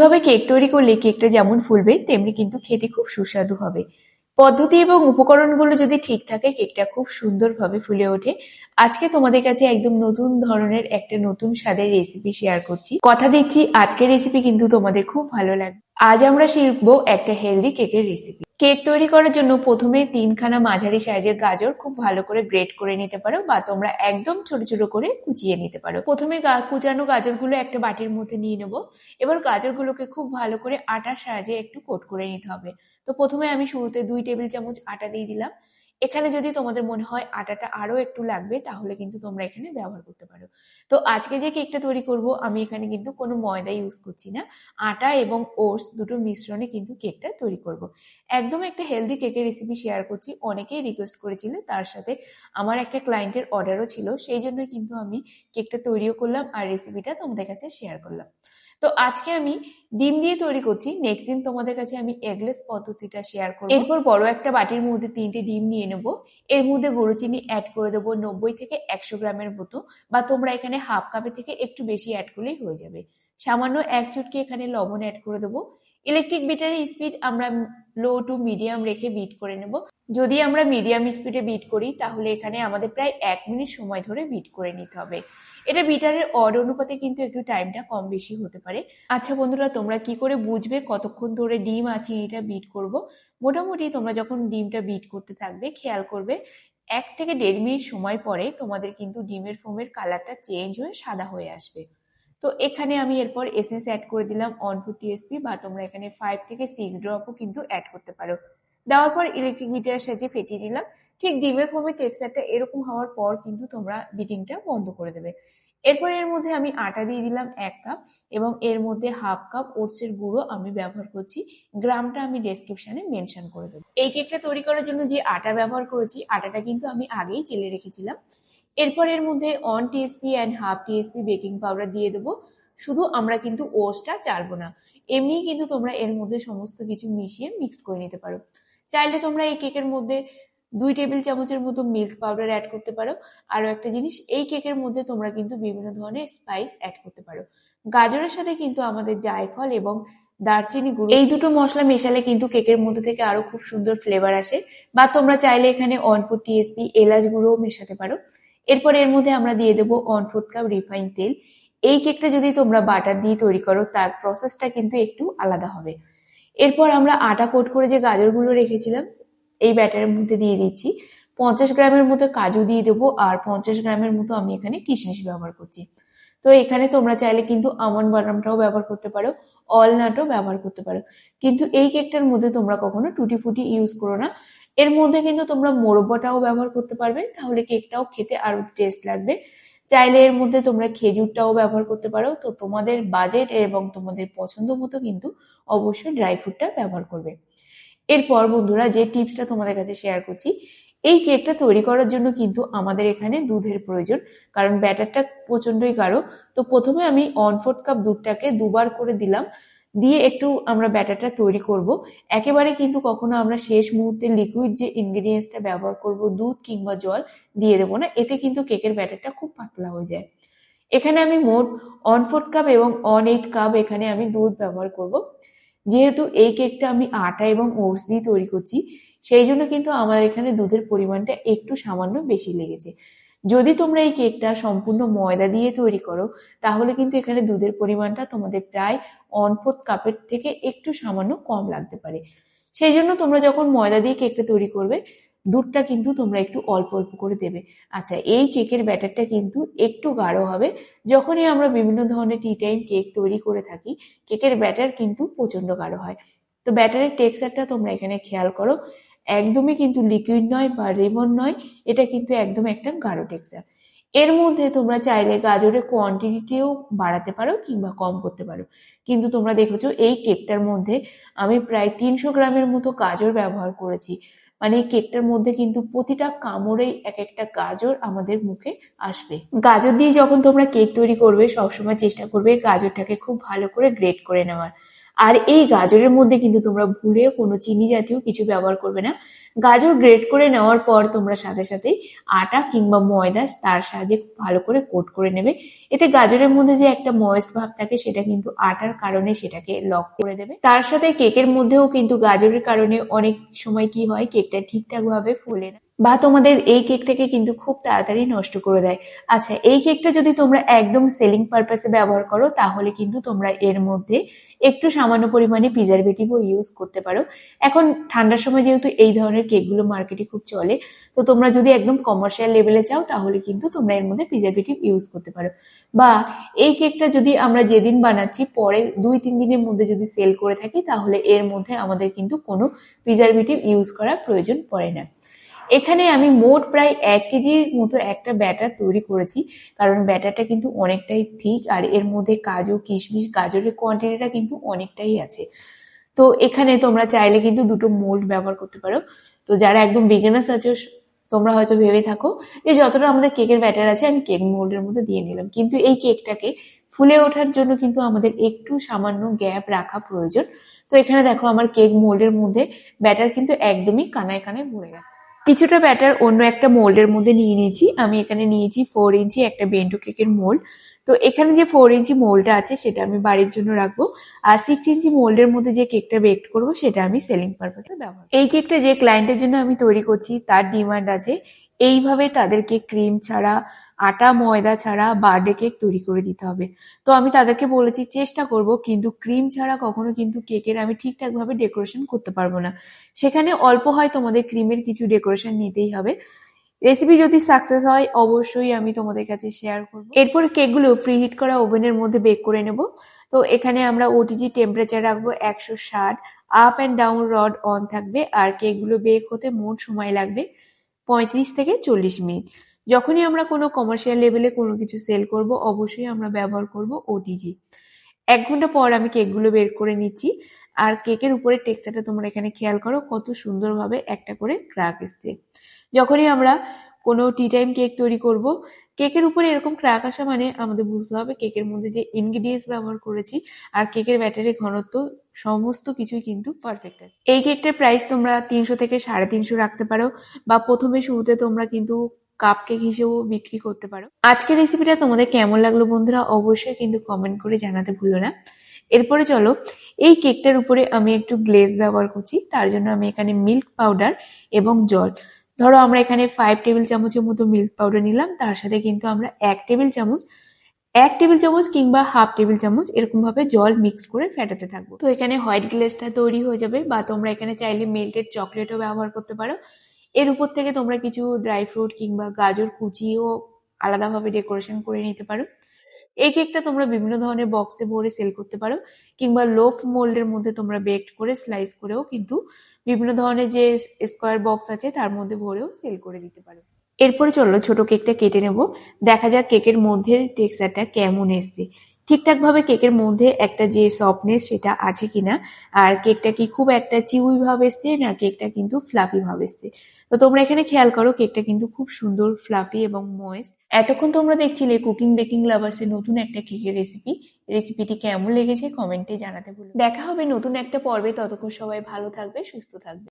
এইভাবে কেক তৈরি করলে কেকটা যেমন ফুলবে, তেমনি কিন্তু খেতে খুব সুস্বাদু হবে। পদ্ধতি এবং উপকরণগুলো যদি ঠিক থাকে, কেকটা খুব সুন্দরভাবে ফুলে ওঠে। আজকে তোমাদের কাছে একদম নতুন ধরনের একটা নতুন স্বাদের রেসিপি শেয়ার করছি। কথা দিচ্ছি, আজকের রেসিপি কিন্তু তোমাদের খুব ভালো লাগবে। আজ আমরা শিখব একটা হেলদি কেকের রেসিপি কেক তৈরি করার জন্য প্রথমে তিনখানা মাঝারি সাইজের গাজর খুব ভালো করে গ্রেট করে নিতে পারো বা তোমরা একদম ছোট ছোট করে কুচিয়ে নিতে পারো। প্রথমে কুচানো গাজরগুলো একটা বাটির মধ্যে নিয়ে নেব। এবার গাজরগুলোকে খুব ভালো করে আটার সাহায্যে একটু কোট করে নিতে হবে। তো প্রথমে আমি শুরুতে দুই টেবিল চামচ আটা দিয়ে দিলাম। এখানে যদি তোমাদের মনে হয় আটাটা আরও একটু লাগবে, তাহলে কিন্তু তোমরা এখানে ব্যবহার করতে পারো। তো আজকে যে কেকটা তৈরি করব, আমি এখানে কিন্তু কোনো ময়দা ইউজ করছি না। আটা এবং ওটস দুটো মিশ্রণে কিন্তু কেকটা তৈরি করব। একদম একটা হেলদি কেকের রেসিপি শেয়ার করছি। অনেকেই রিকোয়েস্ট করেছিল, তার সাথে আমার একটা ক্লায়েন্টের অর্ডারও ছিল, সেই জন্যই কিন্তু আমি কেকটা তৈরিও করলাম আর রেসিপিটা তোমাদের কাছে শেয়ার করলাম। তো আজকে আমি ডিম দিয়ে তৈরি করছি। নেক্সট দিন তোমাদের কাছে আমি এগলেস পদ্ধতিটা শেয়ার করব। এরপর বড় একটা বাটির মধ্যে তিনটে ডিম নিয়ে নেব। এর মধ্যে গরু চিনি অ্যাড করে দেবো নব্বই থেকে একশো গ্রামের মতো বা তোমরা এখানে হাফ কাপে থেকে একটু বেশি অ্যাড করলেই হয়ে যাবে। সামান্য এক চুটকি এখানে লবণ অ্যাড করে দেবো। ইলেকট্রিক বিটারের স্পিড আমরা লো টু মিডিয়াম রেখে বিট করে নেব। যদি আমরা মিডিয়াম স্পিডে বিট করি, তাহলে এখানে আমাদের প্রায় এক মিনিট সময় ধরে বিট করে নিতে হবে। এটা বিটারের অড অনুপাতে কিন্তু একটু টাইমটা কম বেশি হতে পারে। আচ্ছা বন্ধুরা, তোমরা কি করে বুঝবে কতক্ষণ ধরে ডিম আর চিনিটা বিট করব? মোটামুটি তোমরা যখন ডিমটা বিট করতে থাকবে, খেয়াল করবে, এক থেকে দেড় মিনিট সময় পরে তোমাদের কিন্তু ডিমের ফোমের কালারটা চেঞ্জ হয়ে সাদা হয়ে আসবে। তো এখানে আমি এরপর এসেন্স অ্যাড করে দিলাম অন ফুড টিএসপি বা তোমরা এখানে ফাইভ থেকে সিক্স ড্রপও কিন্তু অ্যাড করতে পারো। দেওয়ার পর ইলেকট্রিক মিটারের সাহায্যে ফেটিয়ে নিলাম। ঠিক ডিমের ফোমের টেক্সচারটা এরকম হওয়ার পর কিন্তু তোমরা বিটিংটা বন্ধ করে দেবে। এরপর এর মধ্যে আমি আটা দিয়ে দিলাম এক কাপ এবং এর মধ্যে হাফ কাপ ওটসের গুঁড়ো আমি ব্যবহার করছি। গ্রামটা আমি ডেসক্রিপশনে মেনশন করে দেবো। এই কেকটা তৈরি করার জন্য যে আটা ব্যবহার করেছি, আটাটা কিন্তু আমি আগেই চেলে রেখেছিলাম। এরপর এর মধ্যে one tsp and half tsp baking powder দিয়ে দেবো। শুধু আমরা কিন্তু ওটসটা চালবো না। এমনিই কিন্তু তোমরা এর মধ্যে সমস্ত কিছু মিশিয়ে মিক্সড করে নিতে পারো। চাইলে তোমরা এই কেকের মধ্যে দুই টেবিল চামচের মতো মিল্ক পাউডার অ্যাড করতে পারো। আরও একটা জিনিস, এই কেকের মধ্যে তোমরা কিন্তু বিভিন্ন ধরনের স্পাইস অ্যাড করতে পারো। গাজরের সাথে কিন্তু আমাদের জায়ফল এবং দারচিনি গুঁড়ো এই দুটো মশলা মেশালে কিন্তু কেকের মধ্যে থেকে আরও খুব সুন্দর ফ্লেভার আসে। বা তোমরা চাইলে এখানে অন ফুড টিএসপি এলাচ গুঁড়োও মেশাতে পারো। এরপর এর মধ্যে আমরা দিয়ে দেবো অন ফুড কাপ রিফাইন তেল। এই কেকটা যদি তোমরা বাটার দিয়ে তৈরি করো, তার প্রসেসটা কিন্তু একটু আলাদা হবে। এরপর আমরা আটা কোট করে যে গাজরগুলো রেখেছিলাম, এই ব্যাটারের মধ্যে দিয়ে দিচ্ছি। পঞ্চাশ গ্রামের মতো কাজু দিয়ে দেবো, আর পঞ্চাশ গ্রামের মতো আমি এখানে কিশমিশ ব্যবহার করছি। তো এখানে তোমরা চাইলে কিন্তু আমন্ড বাদামটাও ব্যবহার করতে পারো অলনাটও ব্যবহার করতে পারো। কিন্তু এই কেকটার মধ্যে তোমরা কখনো টুটি ফুটি ইউজ করো না। এর মধ্যে কিন্তু তোমরা মোরব্বাটাও ব্যবহার করতে পারবে, তাহলে কেকটাও খেতে আরও টেস্ট লাগবে। চাইলে এর মধ্যে তোমরা খেজুরটাও ব্যবহার করতে পারো। তো তোমাদের বাজেট এবং তোমাদের পছন্দ মতো কিন্তু অবশ্যই ড্রাই ফ্রুটটা ব্যবহার করবে। এরপর বন্ধুরা যে টিপসটা তোমাদের কাছে শেয়ার করছি, এই কেকটা তৈরি করার জন্য কিন্তু আমাদের এখানে দুধের প্রয়োজন, কারণ ব্যাটারটা প্রচন্ডই গাঢ়। তো প্রথমে আমি ওয়ান ফোর্থ কাপ দুধটাকে দুবার করে দিলাম। দিয়ে একটু আমরা ব্যাটারটা তৈরি করব। একেবারে কিন্তু কখনো আমরা শেষ মুহূর্তে লিকুইড যে ইনগ্রিডিয়েন্টসটা ব্যবহার করব, দুধ কিংবা জল দিয়ে দেবো না, এতে কিন্তু কেকের ব্যাটারটা খুব পাতলা হয়ে যায়। এখানে আমি মোট অন ফোর্থ কাপ এবং অন এইট কাপ এখানে আমি দুধ ব্যবহার করব। যেহেতু এই কেকটা আমি আটা এবং ওটস দিয়ে তৈরি করছি, সেই জন্য কিন্তু আমার এখানে দুধের পরিমাণটা একটু সামান্য বেশি লেগেছে। যদি তোমরা এই কেকটা সম্পূর্ণ ময়দা দিয়ে তৈরি করো, তাহলে কিন্তু এখানে দুধের পরিমাণটা তোমাদের প্রায় অন ফোর্থ কাপের থেকে একটু সামান্য কম লাগতে পারে। সেই জন্য তোমরা যখন ময়দা দিয়ে কেকটা তৈরি করবে, দুধটা কিন্তু তোমরা একটু অল্প অল্প করে দেবে। আচ্ছা এই কেকের ব্যাটারটা কিন্তু একটু গাঢ় হবে। যখনই আমরা বিভিন্ন ধরনের টি টাইম কেক তৈরি করে থাকি, কেকের ব্যাটার কিন্তু প্রচণ্ড গাঢ় হয়। তো ব্যাটারের টেক্সচারটা তোমরা এখানে খেয়াল করো। একদমই কিন্তু লিকুইড নয় বা রেমন নয়, এটা কিন্তু একদম একটা গাঢ় টেক্সচার এর মধ্যে তোমরা চাইলে গাজরের কোয়ান্টিটিও বাড়াতে পারো কিংবা কম করতে পারো। কিন্তু তোমরা দেখেছ এই কেকটার মধ্যে আমি প্রায় তিনশো গ্রামের মতো গাজর ব্যবহার করেছি। মানে এই কেকটার মধ্যে কিন্তু প্রতিটা কামড়েই এক একটা গাজর আমাদের মুখে আসবে। গাজর দিয়ে যখন তোমরা কেক তৈরি করবে, সবসময় চেষ্টা করবে গাজরটাকে খুব ভালো করে গ্রেট করে নেওয়ার। আর এই গাজরের মধ্যে কিন্তু তোমরা ভুলেও কোনো চিনি জাতীয় কিছু ব্যবহার করবে না। গাজর গ্রেট করে নেওয়ার পর তোমরা সাথে সাথে আটা কিংবা ময়দা তার সাহায্যে ভালো করে কোট করে নেবে। এতে গাজরের মধ্যে যে একটা ময়েস্ট ভাব থাকে সেটা কিন্তু আটার কারণে সেটাকে লক করে দেবে। তার সাথে কেকের মধ্যেও কিন্তু গাজরের কারণে অনেক সময় কি হয় কেকটা ঠিকঠাক ভাবে ফোলে না। বা তোমাদের এই কেকটাকে কিন্তু খুব তাড়াতাড়ি নষ্ট করে দেয়। আচ্ছা এই কেকটা যদি তোমরা একদম সেলিং পারপাসে ব্যবহার করো, তাহলে কিন্তু তোমরা এর মধ্যে একটু সামান্য পরিমাণে প্রিজারভেটিভও ইউজ করতে পারো। এখন ঠান্ডার সময় যেহেতু এই ধরনের কেকগুলো মার্কেটে খুব চলে, তো তোমরা যদি একদম কমার্শিয়াল লেভেলে চাও, তাহলে কিন্তু তোমরা এর মধ্যে প্রিজারভেটিভ ইউজ করতে পারো। বা এই কেকটা যদি আমরা যেদিন বানাচ্ছি, পরে দুই, তিন দিনের মধ্যে যদি সেল করে থাকি, তাহলে এর মধ্যে আমাদের কিন্তু কোনো প্রিজারভেটিভ ইউজ করার প্রয়োজন পড়ে না। এখানে আমি মোট প্রায় এক কেজির মতো একটা ব্যাটার তৈরি করেছি, কারণ ব্যাটারটা কিন্তু অনেকটাই ঠিক আর এর মধ্যে কাজু, কিশমিশ, গাজরের কোয়ান্টিটিটা কিন্তু অনেকটাই আছে। তো এখানে তোমরা চাইলে কিন্তু দুটো মোল্ড ব্যবহার করতে পারো। তো যারা একদম বিগিনার্স আছে তোমরা হয়তো ভেবে থাকো যে যতটা আমাদের কেকের ব্যাটার আছে, আমি কেক মোল্ডের মধ্যে দিয়ে নিলাম। কিন্তু এই কেকটাকে ফুলে ওঠার জন্য কিন্তু আমাদের একটু সামান্য গ্যাপ রাখা প্রয়োজন। তো এখানে দেখো আমার কেক মোল্ডের মধ্যে ব্যাটার কিন্তু একদমই কানায় কানায় ভরে গেছে। কিছুটা ব্যাটার অন্য একটা মোল্ডের মধ্যে নিয়ে নিয়েছি। আমি এখানে নিয়েছি ফোর ইঞ্চি একটা বেন্ডু কেকের মোল্ড তো এখানে যে ফোর ইঞ্চি মোল্ডটা আছে, সেটা আমি বাড়ির জন্য রাখব। আর সিক্স ইঞ্চি মোল্ডের মধ্যে যে কেকটা বেক করব, সেটা আমি সেলিং পারপাসে ব্যবহার এই কেকটা যে ক্লায়েন্টের জন্য আমি তৈরি করছি, তার ডিমান্ড আছে। এইভাবে তাদেরকে ক্রিম ছাড়া আটা, ময়দা ছাড়া বার্থডে কেক তৈরি করে দিতে হবে। তো আমি তাদেরকে বলেছি, চেষ্টা করব, কিন্তু ক্রিম ছাড়া কখনো কিন্তু কেকের আমি ঠিকঠাক ভাবে ডেকোরেশন করতে পারব না। সেখানে অল্প হয় তোমাদের ক্রিমের কিছু ডেকোরেশন নিতেই হবে। রেসিপি যদি সাকসেস হয়, অবশ্যই আমি তোমাদের কাছে শেয়ার করব। এরপর কেকগুলো প্রি হিট করা ওভেনের মধ্যে বেক করে নেব। তো এখানে আমরা ওটিজি টেম্পারেচার রাখব একশো ষাট up and down rod on থাকবে, আর কেকগুলো বেক হতে মোট সময় লাগবে পঁয়ত্রিশ থেকে চল্লিশ মিনিট। যখনই আমরা কোনো কমার্শিয়াল লেভেলে কোনো কিছু সেল করব, অবশ্যই আমরা ব্যবহার করব ওটিজি এক ঘণ্টা পর আমি কেকগুলো বের করে নিচ্ছি, আর কেকের উপরে টেক্সচারটা তোমরা এখানে খেয়াল করো, কত সুন্দরভাবে একটা করে ক্রাক এসছে। যখনই আমরা কোনো টি টাইম কেক তৈরি করব কেকের উপরে এরকম ক্র্যাক আসা মানে আমাদের বুঝতে হবে কেকের মধ্যে যে ইনগ্রিডিয়েন্টস ব্যবহার করেছি, আর কেকের ব্যাটারের ঘনত্ব, সমস্ত কিছুই কিন্তু পারফেক্ট আছে। এই কেকটার প্রাইস তোমরা তিনশো থেকে সাড়ে তিনশো রাখতে পারো, বা প্রথমে শুরুতে তোমরা কিন্তু কাপ কেক হিসেবেও বিক্রি করতে পারো। আজকের রেসিপিটা তোমাদের কেমন লাগল বন্ধুরা অবশ্যই কিন্তু কমেন্ট করে জানাতে ভুলো না। এরপরে চলো, এই কেকটার উপরে আমি একটু গ্লেজ ব্যবহার করছি, তার জন্য আমি এখানে মিল্ক পাউডার এবং জল। ধরো আমরা এখানে ফাইভ টেবিল চামচের মতো মিল্ক পাউডার নিলাম, তার সাথে কিন্তু আমরা এক টেবিল চামচ, এক টেবিল চামচ কিংবা হাফ টেবিল চামচ এরকম ভাবে জল মিক্স করে ফেটাতে থাকব। তো এখানে হোয়াইট গ্লেসটা তৈরি হয়ে যাবে, বা তোমরা এখানে চাইলে মেল্টেড চকলেটও ব্যবহার করতে পারো। এর উপর থেকে তোমরা কিছু ড্রাই ফ্রুট কিংবা গাজর কুচিও আলাদাভাবে ডেকোরেশন করে নিতে পারো। এই কেকটা তোমরা বিভিন্ন ধরনের বক্সে ভরে সেল করতে পারো কিংবা লোফ মোল্ডের মধ্যে তোমরা বেকড করে স্লাইস করেও কিন্তু বিভিন্ন ধরনের যে স্কোয়ার বক্স আছে তার মধ্যে ভরেও সেল করে দিতে পারো। এরপরে চলো ছোট কেকটা কেটে নেব। দেখা যাক কেকের মধ্যে টেক্সচারটা কেমন এসছে। ঠিকঠাকভাবে কেকের মধ্যে একটা যে সফটনেস সেটা আছে কিনা, আর কেকটা কি খুব একটা চিউই ভাব এসছে না কেকটা কিন্তু ফ্লাফি ভাব এসছে? তো তোমরা এখানে খেয়াল করো, কেকটা কিন্তু খুব সুন্দর ফ্লাফি এবং ময়েস্ট এতক্ষণ তোমরা দেখছিলে কুকিং বেকিং লাভার্সের নতুন একটা কেকের রেসিপি রেসিপিটি কেমন লেগেছে? কমেন্টে জানাতে ভুলো দেখা হবে নতুন একটা পর্বে। ততক্ষণ সবাই ভালো থাকবে, সুস্থ থাকবে।